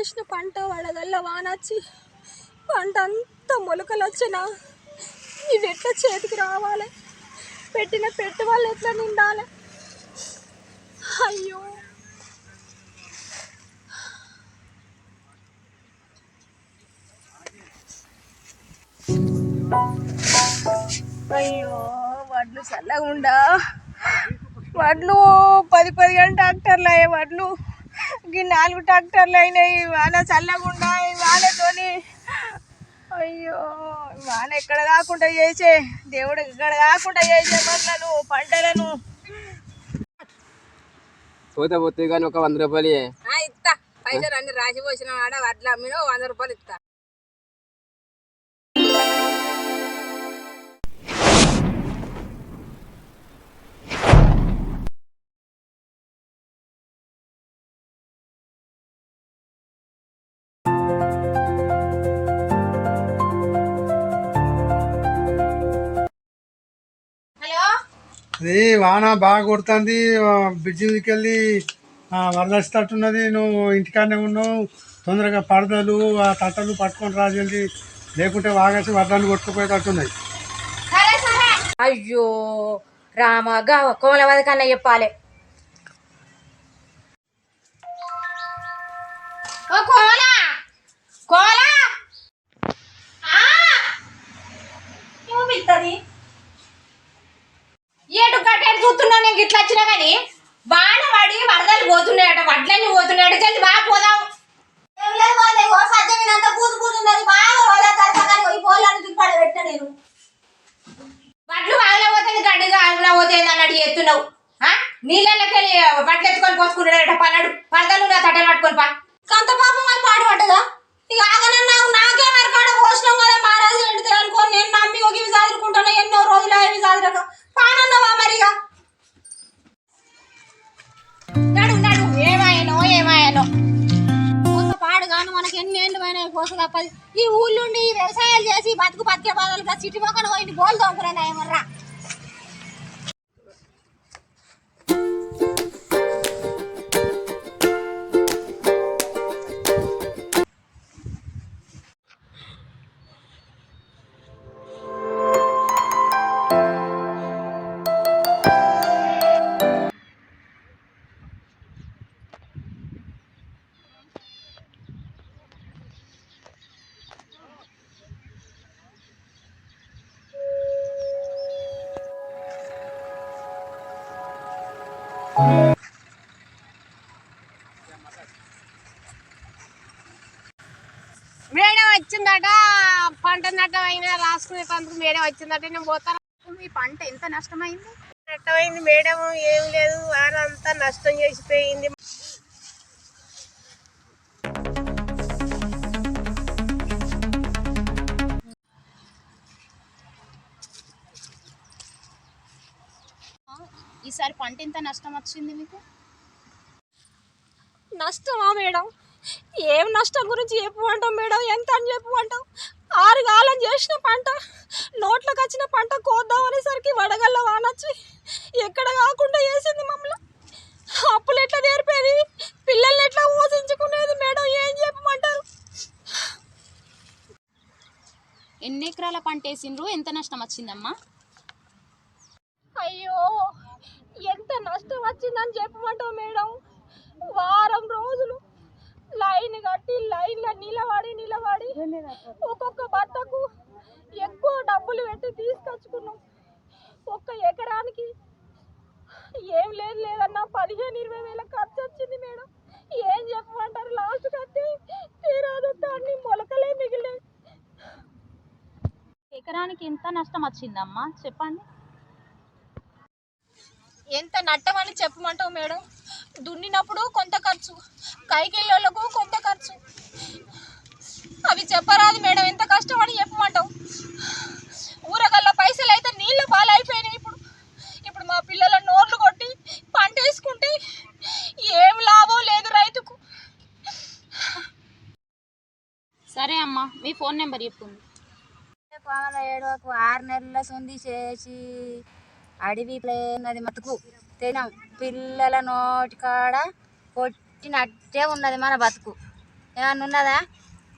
వేసిన పంట వడగల్ల వానొచ్చి పంట అంతా మొలకలు వచ్చినా ఇవి ఎట్లా చేతికి రావాలి? పెట్టిన పెట్టుబడులు ఎట్లా నిండాలి? అయ్యో! అయ్యో! వడ్లు చల్లగా వడ్లు పది పది గంట డాక్టర్లు అయ్యే వడ్లు. ఈ నాలుగు ట్రాక్టర్లు అయినాయి వాన ఈ వానతోని. అయ్యో వాన ఎక్కడ కాకుండా చేసే దేవుడు ఎక్కడ కాకుండా చేసే పనులను పంటలను. పోతే పోతే కానీ ఒక వంద రూపాయలు. ఇస్తా పైసలు అన్ని రాసి పోసిన ఆడ వడ్లు అమ్మిన వంద రూపాయలు ఇస్తా అది వాన బాగా కొడుతుంది బ్రిడ్జి మీదకి వెళ్ళి వరదస్తట్టున్నది నువ్వు ఇంటికాడనే ఉన్నావు తొందరగా పడదలు ఆ తట్టలు పట్టుకొని రాజల్ది లేకుంటే వాగేసి వరదలు కొట్టుకుపోయేటట్టున్నాయి. అయ్యో రామగా కోమలవది కన్నా చెప్పాలి. అన్నట్టు చేస్తున్నావు ఆ? నీళ్ళకి వెళ్ళి బట్టలు ఎత్తుకొని పోసుకుంటాడట పన్నాడు పరదలు నా తట్టలు పట్టుకొని పా. కంత పాపం అది పాడు పడ్డదా? ఇక ఆగనన్నావు నాకే మరకాడ పోసినాం కదా. మహారాజు ఎండితే అనుకోని నేను నమ్మి ఒక ఇవి చదువుకుంటాను ఎన్నో రోజులు ఇవి చదువుక పానన్నావా మరిగా నడు నడు. ఏమాయనో ఏమాయనో. గాను మనకి ఎన్ని పోస తప్పది. ఈ ఊళ్ళుండి ఈ వ్యవసాయాలు చేసి బతుకు బతికే బాధలుగా సిటీ మొక్కన పోయింది బోల్ ఏమర్రా మేడం వచ్చిందట పంట నట్టం అయినా రాసుకునేటందుకు మేడం వచ్చిందట నేను పోతాను. మీ పంట ఎంత నష్టమైంది? నష్టమైంది మేడం ఏం లేదు వాన అంతా నష్టం చేసిపోయింది. ఈసారి పంట ఎంత నష్టం వచ్చింది మీకు? నష్టమా మేడం? ఏం నష్టం గురించి చెప్పమంటాం మేడం? ఎంత అని చెప్పమంటాం ఆరు కాలం చేసిన పంట నోట్లోకి వచ్చిన పంట కోద్దాం అనేసరికి వడగల్ల వానొచ్చి ఎక్కడ కాకుండా వేసింది మమ్మల్ని. అప్పులు ఎట్లా నేర్పేది? పిల్లల్ని ఎట్లా పోషించుకునేది మేడం? ఏం చెప్పమంటారు? ఎన్ని ఎకరాల పంట వేసిండ్రు? ఎంత నష్టం వచ్చిందమ్మా? వచ్చిందని చెప్పమంటావు మేడం. వారం రోజులు లైన్ కట్టి లైన్లో నిలబడి నిలబడి ఒక్కొక్క బట్టకు ఎక్కువ డబ్బులు పెట్టి తీసుకొచ్చుకున్నాం. ఒక్క ఎకరానికి ఏం లేదు లేదన్నా పదిహేను ఇరవై వేల ఖర్చు వచ్చింది మేడం. ఏం చెప్పమంటారు? లాస్ట్ కట్టి తీరాదు దాన్ని మొలకలే మిగిలే ఎకరానికి ఎంత నష్టం వచ్చిందమ్మా? చెప్పండి. ఎంత నట్టమని చెప్పమంటావు మేడం? దున్నినప్పుడు కొంత ఖర్చు కైకిళ్ళకు కొంత ఖర్చు. అవి చెప్పరాదు మేడం ఎంత కష్టమని చెప్పమంటావు? ఊరగల్ల పైసలు అయితే నీళ్ళ పాలైపోయినాయి ఇప్పుడు. ఇప్పుడు మా పిల్లల నోర్లు కొట్టి పంట వేసుకుంటే ఏం లాభం లేదు రైతుకు. సరే అమ్మా మీ ఫోన్ నెంబర్ చెప్పుంది కోమల ఏడవకు ఆరు నెలల సొంది చేసి అడవి ఉన్నది మతుకు తినం. పిల్లల నోటి కాడ కొట్టినట్టే ఉన్నది మన బతుకు. ఏమన్నా ఉన్నదా?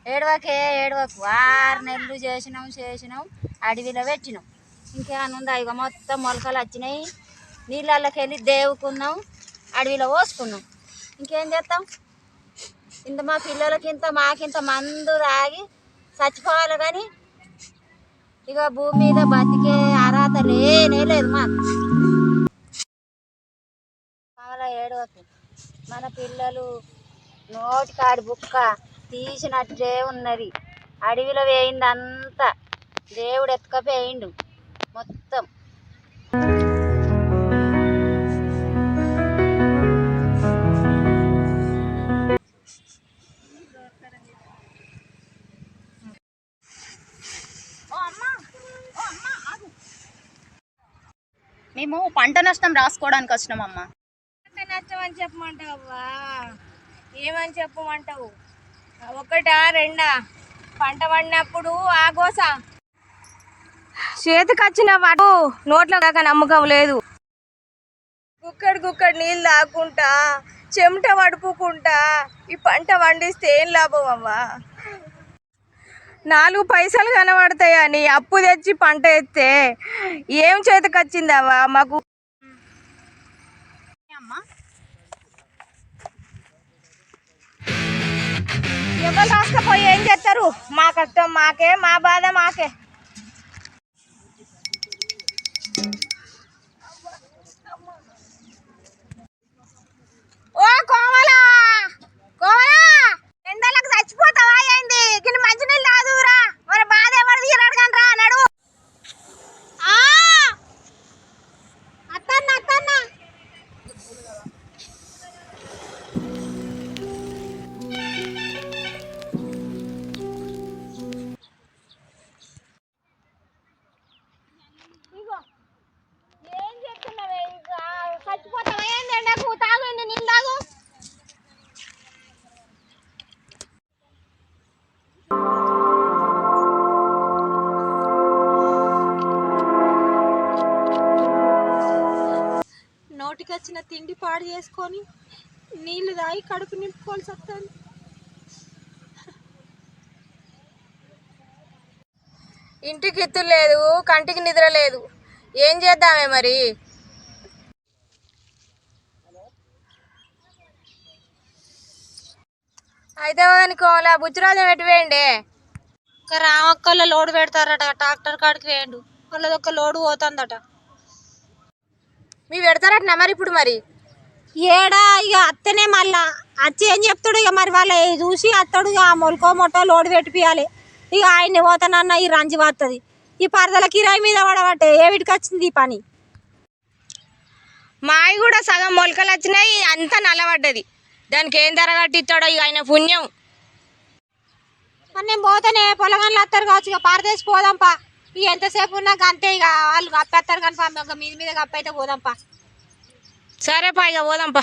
ఏడవకే ఏడవకు. ఆరు నెలలు చేసినాం చేసినాం. అడవిలో పెట్టినాం. ఇంకేమన్నా ఉందా? ఇక మొత్తం మొలకలు వచ్చినాయి. నీళ్ళల్లోకి వెళ్ళి దేవుకున్నాం. అడవిలో పోసుకున్నాం. ఇంకేం చేస్తాం? ఇంత మా పిల్లలకి ఇంత మాకింత మందు తాగి చచ్చిపోవాలి కానీ ఇక భూమి మీద బతికే తర్వాత లేనే లేదు మాకు కమల ఏడవకు. మన పిల్లలు నోటికాడి బుక్క తీసినట్టే ఉన్నది. అడవిలో వేయింది అంతా దేవుడు ఎత్తుకపోయిండు మొత్తం. మేము పంట నష్టం రాసుకోవడానికి వచ్చినాం అమ్మ పంట నష్టం అని చెప్పమంటావు? ఏమని చెప్పమంటావు? ఒకటా రెండా? పంట పడినప్పుడు ఆగోస చేతికి వచ్చిన వాడు నోట్ల దాకా నమ్మకం లేదు. గుక్కడి గుక్కడి నీళ్ళు తాకుంటా చెమట వడుపుకుంటా ఈ పంట పండిస్తే ఏం లాభం అవ్వా? నాలుగు పైసలు కనబడతాయని అప్పు తెచ్చి పంట ఎత్తే ఏం చేతికి వచ్చిందవ్వా మాకు ఎవరు రాసుకపోయి ఏం చేస్తారు? మా కష్టం మాకే మా బాధ మాకే. నోటికి వచ్చిన తిండి పాడు చేసుకొని నీళ్ళు తాగి కడుపు నింపుకోవాల్సి వస్తుంది. ఇంటికి ఎత్తు లేదు కంటికి నిద్ర లేదు. ఏం చేద్దామే మరి? అయితే కానీ కోమలా బుచ్చిరాజం ఎటువేయండి ఇంకా రామక్కల్లో లోడు పెడతారట ట్రాక్టర్ కాడికి వేయండు వాళ్ళది ఒక లోడు పోతుందట. మీ పెడతారట మరి ఇప్పుడు మరి? ఏడా ఇక అత్తనే మళ్ళా. వచ్చి ఏం చెప్తాడు ఇక మరి వాళ్ళు చూసి అత్తడు ఇక ఆ మొలకో మొట్టో లోడు పెట్టిపియాలి. ఇక ఆయన్ని పోతానన్న ఈ రంజి వస్తుంది ఈ పరదల కిరాయి మీద పడబట్టే ఏవిటికి వచ్చింది ఈ పని? మావి కూడా సగం మొలకలు వచ్చినాయి అంతా నల్లబడ్డది. దానికి ఏం ధర కట్టిస్తాడో ఇక ఆయన పుణ్యం. నేను పోతేనే పొలగాన్లు వస్తారు కావచ్చు ఇక పారదేసి పోదాంపా ఎంతసేపు ఉన్నాక అంతే ఇక వాళ్ళు కప్పేస్తారు కానీ ఒక మీద మీద కప్పైతే పోదాంపా. సరేపా ఇక పోదాంపా.